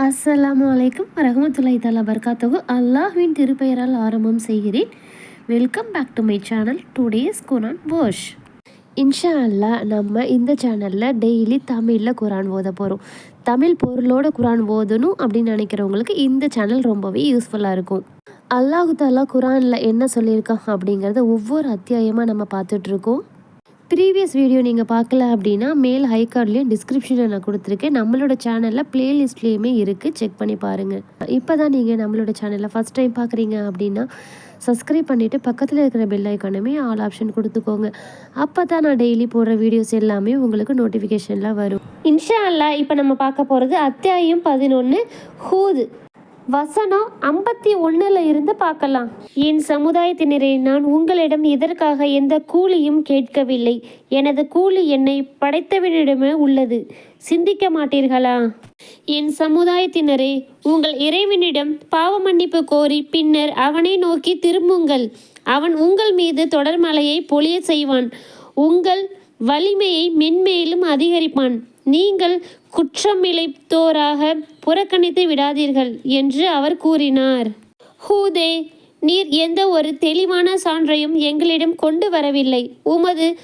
அஸ்ஸலாமு அலைக்கும் வரஹமத்துல்லாஹி தாலா பர்காத்தகு அல்லாஹ்வின் திருப்பெயரால் ஆரம்பம் செய்கிறேன். Welcome back to my channel today's Quran wash இன்ஷா அல்லாஹ் நம்ம இந்த சேனலில் டெய்லி தமிழில் குரான் ஓத போகிறோம் தமிழ் பொருளோட குரான் ஓதணும் அப்படின்னு நினைக்கிறவங்களுக்கு இந்த சேனல் ரொம்பவே யூஸ்ஃபுல்லாக இருக்கும். அல்லாஹு தாலா குரானில் என்ன சொல்லியிருக்கான் அப்படிங்கிறத ஒவ்வொரு அத்தியாயமாக நம்ம பார்த்துட்ருக்கோம் ப்ரீவியஸ் வீடியோ நீங்கள் பார்க்கல அப்படின்னா மேல் ஹை கார்ட்லேயும் டிஸ்கிரிப்ஷனில் நான் கொடுத்துருக்கேன். நம்மளோட சேனலில் ப்ளேலிஸ்ட்லேயுமே இருக்குது செக் பண்ணி பாருங்கள் இப்போ தான் நீங்கள் நம்மளோட சேனலில் ஃபஸ்ட் டைம் பார்க்குறீங்க அப்படின்னா சப்ஸ்கிரைப் பண்ணிவிட்டு பக்கத்தில் இருக்கிற பெல் ஐக்கானுமே ஆல் ஆப்ஷன் கொடுத்துக்கோங்க. அப்போ தான் நான் டெய்லி போடுற வீடியோஸ் எல்லாமே உங்களுக்கு நோட்டிஃபிகேஷனில் வரும். இன்ஷா அல்லா இப்போ நம்ம பார்க்க போகிறது அத்தியாயம் பதினொன்று ஹூது. வசனம் ஐம்பத்தி ஒன்றில் இருந்து பார்க்கலாம். என் சமுதாயத்தினரே நான் உங்களிடம் இதற்காக எந்த கூலியும் கேட்கவில்லை. எனது கூலி என்னை படைத்தவனிடமே உள்ளது. சிந்திக்க மாட்டீர்களா? என் சமுதாயத்தினரே உங்கள் இறைவனிடம் பாவ மன்னிப்பு கோரி பின்னர் அவனை நோக்கி திரும்புங்கள். அவன் உங்கள் மீது தொடர்மலையை பொழிய செய்வான். உங்கள் வலிமையை மென்மேலும் அதிகரிப்பான். நீங்கள் குற்றமிழைத்தோராக புறக்கணித்து விடாதீர்கள் என்று அவர் கூறினார். ஹூதே நீர் எந்த ஒரு தெளிவான சான்றையும் எங்களிடம் கொண்டு வரவில்லை. உமது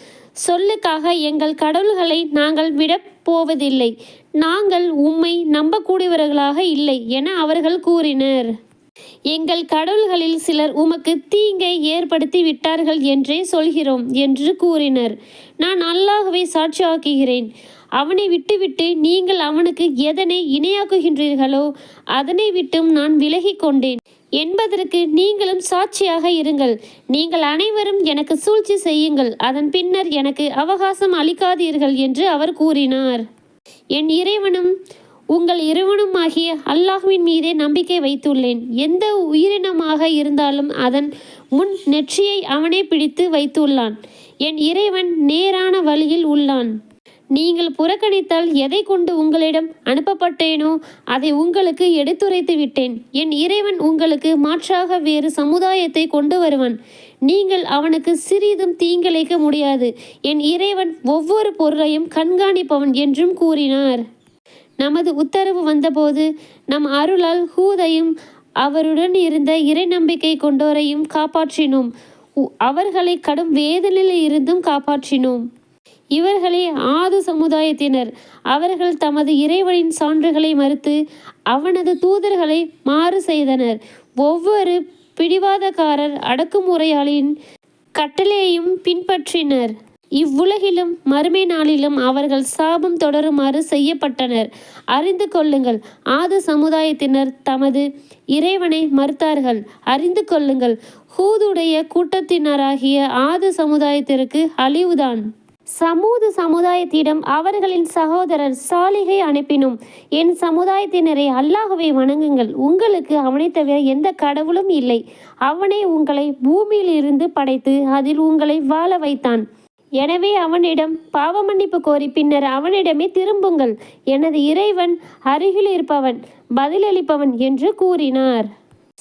சொல்லுக்காக எங்கள் கடவுள்களை நாங்கள் விடப் போவதில்லை. நாங்கள் உம்மை நம்பக்கூடியவர்களாக இல்லை என அவர்கள் கூறினர். எங்கள் கடவுள்களில் சிலர் உமக்கு தீங்கை ஏற்படுத்தி விட்டார்கள் என்றே சொல்கிறோம் என்று கூறினர். நான் அல்லாஹுவை சாட்சியாக்குகிறேன். அவனை விட்டுவிட்டு நீங்கள் அவனுக்கு எதனை இணையாக்குகின்றீர்களோ அதனை விட்டும் நான் விலகி கொண்டேன். என்பதற்கு நீங்களும் சாட்சியாக இருங்கள். நீங்கள் அனைவரும் எனக்கு சூழ்ச்சி செய்யுங்கள். அதன் பின்னர் எனக்கு அவகாசம் அளிக்காதீர்கள் என்று அவர் கூறினார். என் இறைவனும் உங்கள் இறைவனுமாகிய அல்லாஹுவின் மீதே நம்பிக்கை வைத்துள்ளேன். எந்த உயிரினமாக இருந்தாலும் அதன் முன் நெற்றியை அவனே பிடித்து வைத்துள்ளான். என் இறைவன் நேரான வழியில் உள்ளான். நீங்கள் புறக்கணித்தால் எதை கொண்டு உங்களிடம் அனுப்பப்பட்டேனோ அதை உங்களுக்கு எடுத்துரைத்து விட்டேன். என் இறைவன் உங்களுக்கு மாற்றாக வேறு சமுதாயத்தை கொண்டு வருவான். நீங்கள் அவனுக்கு சிறிதும் தீங்கிழைக்க முடியாது. என் இறைவன் ஒவ்வொரு பொருளையும் கண்காணிப்பவன் என்றும் கூறினார். நமது உத்தரவு வந்தபோது நம் அருளால் ஹூதையும் அவருடன் இருந்த இறை நம்பிக்கை கொண்டோரையும் காப்பாற்றினோம். அவர்களை கடும் வேதனையில் இருந்தும் காப்பாற்றினோம். இவர்களே ஆது சமுதாயத்தினர். அவர்கள் தமது இறைவனின் சான்றுகளை மறுத்து அவனது தூதர்களை மாறு செய்தனர். ஒவ்வொரு பிடிவாதக்காரர் அடக்குமுறையாளின் கட்டளையையும் பின்பற்றினர். இவ்வுலகிலும் மறுமை நாளிலும் அவர்கள் சாபம் தொடருமாறு செய்யப்பட்டனர். அறிந்து கொள்ளுங்கள் ஆது சமுதாயத்தினர் தமது இறைவனை மறுத்தார்கள். அறிந்து கொள்ளுங்கள் ஹூதுடைய கூட்டத்தினராகிய ஆது சமுதாயத்திற்கு அழிவுதான். சமூக சமுதாயத்திடம் அவர்களின் சகோதரர் சாலிகை அனுப்பினோம். என் சமுதாயத்தினரை அல்லாஹுவை வணங்குங்கள். உங்களுக்கு அவனை தவிர எந்த கடவுளும் இல்லை. அவனை உங்களை பூமியில் இருந்து படைத்து அதில் உங்களை வாழ வைத்தான். எனவே அவனிடம் பாவ மன்னிப்பு கோரி பின்னர் அவனிடமே திரும்புங்கள். எனது இறைவன் அருகில் இருப்பவன் பதிலளிப்பவன் என்று கூறினார்.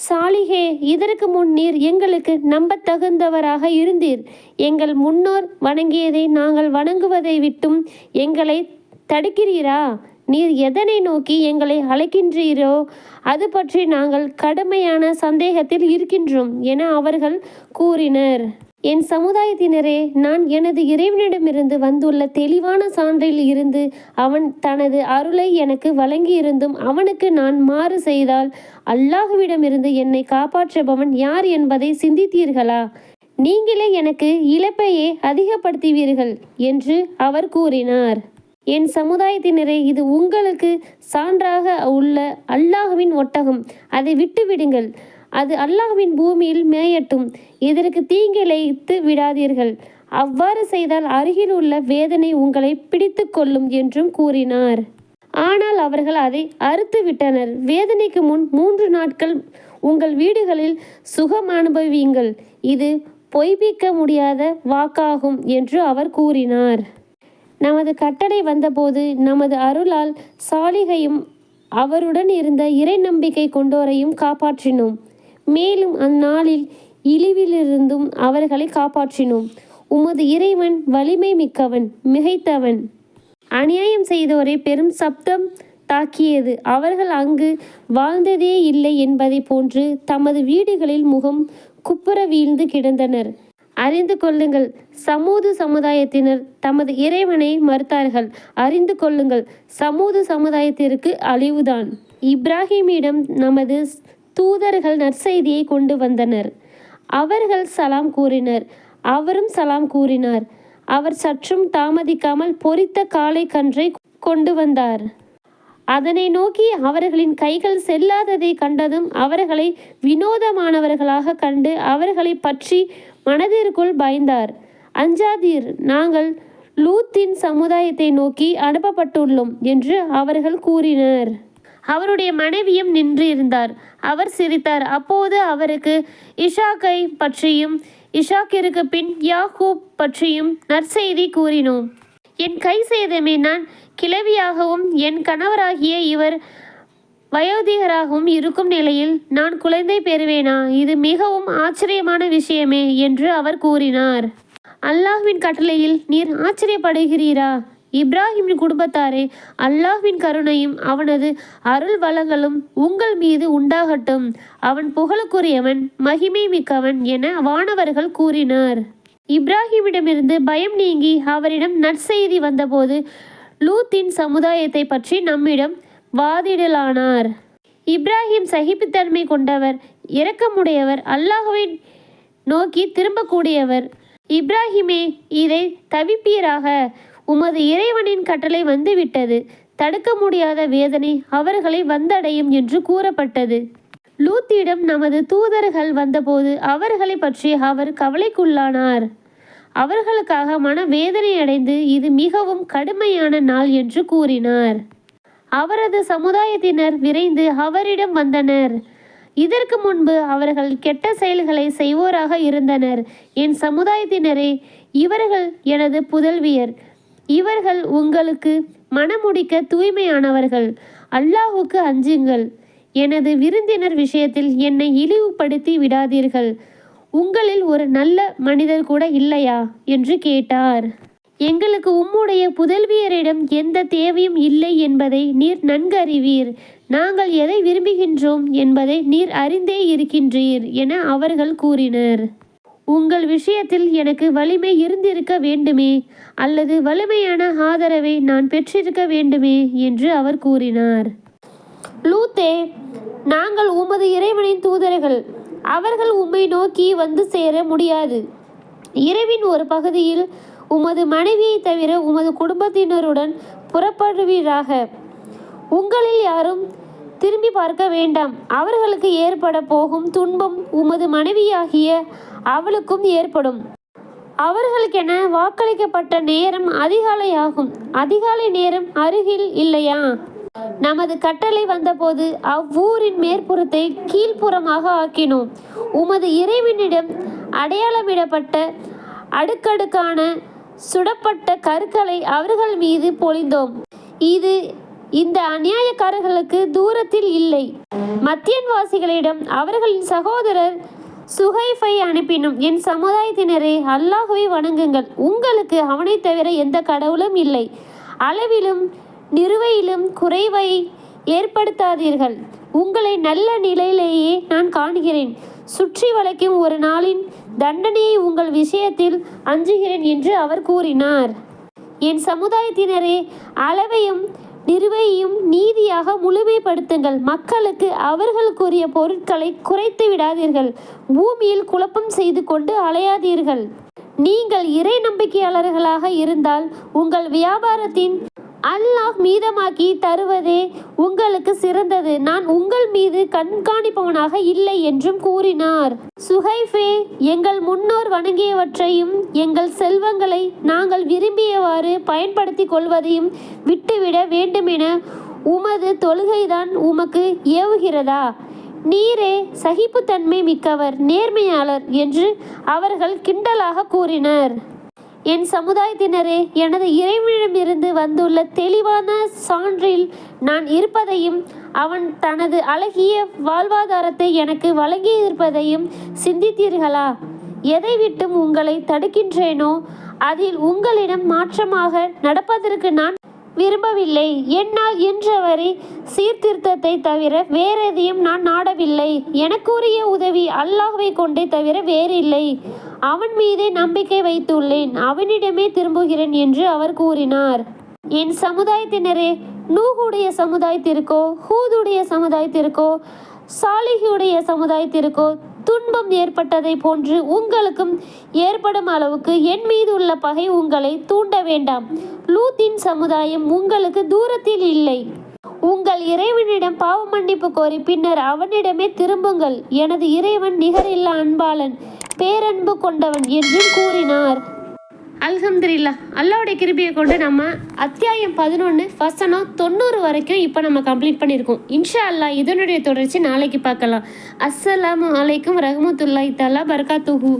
சாலிகே இதற்கு முன் நீர் எங்களுக்கு நம்பத்தகுந்தவராக இருந்தீர். எங்கள் முன்னோர் வணங்கியதை நாங்கள் வணங்குவதை விட்டும் எங்களை தடுக்கிறீரா? நீர் எதனை நோக்கி எங்களை அழைக்கின்றீரோ அது பற்றி நாங்கள் கடுமையான சந்தேகத்தில் இருக்கின்றோம் என அவர்கள் கூறினர். என் சமுதாயத்தினரே நான் எனது இறைவனிடமிருந்து வந்துள்ள தெளிவான சான்றில் இருந்து அவன் தனது அருளை எனக்கு வழங்கியிருந்தும் அவனுக்கு நான் மாறு செய்தால் அல்லாஹுவிடமிருந்து என்னை காப்பாற்றுபவன் யார் என்பதை சிந்தித்தீர்களா? நீங்களே எனக்கு இழப்பையே அதிகப்படுத்துவீர்கள் என்று அவர் கூறினார். என் சமுதாயத்தினரே இது உங்களுக்கு சான்றாக உள்ள அல்லாஹுவின் ஒட்டகம். அதை விட்டுவிடுங்கள். அது அல்லாஹ்வின் பூமியில் மேயட்டும். இதற்கு தீங்கிழைத்து விடாதீர்கள். அவ்வாறு செய்தால் அருகில் உள்ள வேதனை உங்களை பிடித்து கொள்ளும் என்றும் கூறினார். ஆனால் அவர்கள் அதை அறுத்து விட்டனர் வேதனைக்கு முன் மூன்று நாட்கள் உங்கள் வீடுகளில் சுகம் அனுபவியுங்கள். இது பொய்ப்பிக்க முடியாத வாக்காகும் என்று அவர் கூறினார். நமது கட்டளை வந்தபோது நமது அருளால் சாலிகையும் அவருடன் இருந்த இறை நம்பிக்கை கொண்டோரையும் காப்பாற்றினோம். மேலும் அந்நாளில் இழிவிலிருந்தும் அவர்களை காப்பாற்றினோம். உமது இறைவன் வலிமை மிக்கவன் மிகைத்தவன். அநியாயம் செய்தோரை பெரும் சப்தம் தாக்கியது. அவர்கள் அங்கு வாழ்ந்ததே இல்லை என்பதை போன்று தமது வீடுகளில் முகம் குப்புற வீழ்ந்து கிடந்தனர். அறிந்து கொள்ளுங்கள் சமூது சமுதாயத்தினர் தமது இறைவனை மறுத்தார்கள். அறிந்து கொள்ளுங்கள் சமூது சமுதாயத்திற்கு அழிவுதான். இப்ராஹிமிடம் நமது தூதர்கள் நற்செய்தியை கொண்டு வந்தனர். அவர்கள் சலாம் கூறினர் அவரும் சலாம் கூறினார். அவர் சற்றும் தாமதிக்காமல் பொறித்த காளை கன்றை கொண்டு வந்தார். அதனை நோக்கி அவர்களின் கைகள் செல்லாததை கண்டதும் அவர்களை வினோதமானவர்களாக கண்டு அவர்களை பற்றி மனதிற்குள் பயந்தார். அஞ்சாதீர் நாங்கள் லூத்தின் சமுதாயத்தை நோக்கி அனுப்பப்பட்டுள்ளோம் என்று அவர்கள் கூறினர். அவருடைய மனைவியும் நின்று இருந்தார். அவர் சிரித்தார். அப்போது அவருக்கு இஷாக்கை பற்றியும் இஷாக்கிற்கு பின் யாகூப் பற்றியும் நற்செய்தி கூறினோம். என் கை சேதமே. நான் கிழவியாகவும் என் கணவராகிய இவர் வயோதிகராகவும் இருக்கும் நிலையில் நான் குழந்தை பெறுவேனா? இது மிகவும் ஆச்சரியமான விஷயமே என்று அவர் கூறினார். அல்லாஹ்வின் கட்டளையில் நீர் ஆச்சரியப்படுகிறீரா? இப்ராஹிமின் குடும்பத்தாரே அல்லாஹ்வின் கருணையும் அவனது அருள் வளங்களும் உங்கள் மீது உண்டாகட்டும். அவன் புகழுக்குரியவன் மகிமை மிக்கவன் என வானவர்கள் கூறினார். இப்ராஹிமிடமிருந்து பயம் நீங்கி அவரிடம் நற்செய்தி வந்தபோது லூத்தின் சமுதாயத்தை பற்றி நம்மிடம் வாதிடலானார். இப்ராஹிம் சகிப்புத்தன்மை கொண்டவர் இரக்கமுடையவர் அல்லாஹுவை நோக்கி திரும்பக்கூடியவர். இப்ராஹிமே இதை தவிப்பீராக. உமது இறைவனின் கட்டளை வந்துவிட்டது. தடுக்க முடியாத வேதனை அவர்களை வந்தடையும் என்று கூறப்பட்டது. லூத்தியிடம் நமது தூதர்கள் வந்தபோது அவர்களை பற்றி அவர் கவலைக்குள்ளானார். அவர்களுக்காக மன வேதனை அடைந்து இது மிகவும் கடுமையான நாள் என்று கூறினார். அவரது சமுதாயத்தினர் விரைந்து அவரிடம் வந்தனர். இதற்கு முன்பு அவர்கள் கெட்ட செயல்களை செய்வோராக இருந்தனர். என் சமுதாயத்தினரே இவர்கள் எனது புதல்வியர். இவர்கள் உங்களுக்கு மனமுடிக்க தூய்மையானவர்கள். அல்லாஹுக்கு அஞ்சுங்கள். எனது விருந்தினர் விஷயத்தில் என்னை இழிவுபடுத்தி விடாதீர்கள். உங்களில் ஒரு நல்ல மனிதர் கூட இல்லையா? என்று கேட்டார். எங்களுக்கு உம்முடைய புதல்வியரிடம் எந்த தேவையும் இல்லை என்பதை நீர் நன்கு அறிவீர் நாங்கள் எதை விரும்புகின்றோம் என்பதை நீர் அறிந்தே இருக்கின்றீர் என அவர்கள் கூறினர். உங்கள் விஷயத்தில் எனக்கு வலிமை இருந்திருக்க வேண்டுமே அல்லது வலிமையான ஆதரவை நான் பெற்றிருக்க வேண்டுமே என்று அவர் கூறினார். லூத்தே நாங்கள் உமது இறைவனின் தூதர்கள். அவர்கள் உம்மை நோக்கி வந்து சேர முடியாது. இரவின் ஒரு பகுதியில் உமது மனைவியை தவிர உமது குடும்பத்தினருடன் புறப்படுவீராக. உங்களில் யாரும் திரும்பி பார்க்க வேண்டாம். அவர்களுக்கு ஏற்பட போகும் துன்பம் உமது மனைவியாகிய அவளுக்கும் ஏற்படும். அவர்களுக்கென வாக்களிக்கப்பட்ட நேரம் அதிகாலையாகும் அதிகாலை நேரம் அருகில் இல்லையா? நமது கட்டளை வந்தபோது அவ்வூரின் மேற்புறத்தை கீழ்ப்புறமாக ஆக்கினோம். உமது இறைவனிடம் அடையாளமிடப்பட்ட அடுக்கடுக்கான சுடப்பட்ட கற்களை அவர்கள் மீது பொழிந்தோம். இது இந்த அநியாயக்காரர்களுக்கு தூரத்தில் இல்லை. மத்தியன்வாசிகளிடம் அவர்களின் சகோதரர் சுகைஃபை அனுப்பினும் என் சமுதாயத்தினரே அல்லாஹுவை வணங்குங்கள். உங்களுக்கு அவனை தவிர எந்த கடவுளும் இல்லை. அளவிலும் நிறுவையிலும் குறைவை ஏற்படுத்தாதீர்கள். உங்களை நல்ல நிலையிலேயே நான் காண்கிறேன். சுற்றி வளைக்கும் ஒரு நாளின் தண்டனையை உங்கள் விஷயத்தில் அஞ்சுகிறேன் என்று அவர் கூறினார். என் சமுதாயத்தினரே அளவையும் நிறுவையும் நீதியாக முழுமைப்படுத்துங்கள். மக்களுக்கு அவர்களுக்குரிய பொருட்களை குறைத்து விடாதீர்கள். பூமியில் குழப்பம் செய்து கொண்டு அலையாதீர்கள். நீங்கள் இறை நம்பிக்கையாளர்களாக இருந்தால் உங்கள் வியாபாரத்தின் அல்லாஹ் மீதமாக்கி தருவதே உங்களுக்கு சிறந்தது. நான் உங்கள் மீது கண்காணிப்பவனாக இல்லை என்றும் கூறினார். சுஹைஃபே எங்கள் முன்னோர் வணங்கியவற்றையும் எங்கள் செல்வங்களை நாங்கள் விரும்பியவாறு பயன்படுத்தி கொள்வதையும் விட்டுவிட வேண்டுமென உமது தொழுகைதான் உமக்கு ஏவுகிறதா? நீரே சகிப்புத்தன்மை மிக்கவர் நேர்மையாளர் என்று அவர்கள் கிண்டலாக கூறினர். என் சமுதாயத்தினரே எனது இறைவனிடமிருந்து வந்துள்ள தெளிவான சான்றில் நான் இருப்பதையும் அவன் தனது அழகிய வாழ்வாதாரத்தை எனக்கு வழங்கியிருப்பதையும் சிந்தித்தீர்களா? எதை விட்டும் உங்களை தடுக்கின்றேனோ அதில் உங்களிடம் மாற்றமாக நடப்பதற்கு நான் விரும்பவில்லை. என்னால் இன்றவரை சீர்திருத்தத்தை தவிர வேறெதையும் நான் நாடவில்லை. எனக்குரிய உதவி அல்லாஹ்வை கொண்டே தவிர வேறில்லை. அவன் மீதே நம்பிக்கை வைத்துள்ளேன். அவனிடமே திரும்புகிறேன் என்று அவர் கூறினார். என் சமுதாயத்தினரே நூகுடைய சமுதாயத்திற்கோ ஹூதுடைய சமுதாயத்திற்கோ சாலிஹுடைய சமுதாயத்திற்கோ துன்பம் ஏற்பட்டதை போன்று உங்களுக்கும் ஏற்படும் அளவுக்கு என் மீது உள்ள பகை உங்களை தூண்ட வேண்டாம். லூத்தின் சமுதாயம் உங்களுக்கு தூரத்தில் இல்லை. உங்கள் இறைவனிடம் பாவ மன்னிப்பு கோரி பின்னர் அவனிடமே திரும்புங்கள். எனது இறைவன் நிகரில்லா அன்பாளன் பேரன்பு கொண்டவன் என்றும் கூறினார். அல்ஹம்துலில்லா. அல்லாவுடைய கிருபியை கொண்டு நம்ம அத்தியாயம் பதினொன்று ஃபஸ்டனா தொண்ணூறு வரைக்கும் இப்போ நம்ம கம்ப்ளீட் பண்ணியிருக்கோம். இன்ஷா அல்லாஹ் இதனுடைய தொடர்ச்சி நாளைக்கு பார்க்கலாம். அஸ்ஸலாமு அலைக்கும் ரஹ்மத்துல்லாஹி தஆலா பரகாத்துஹு.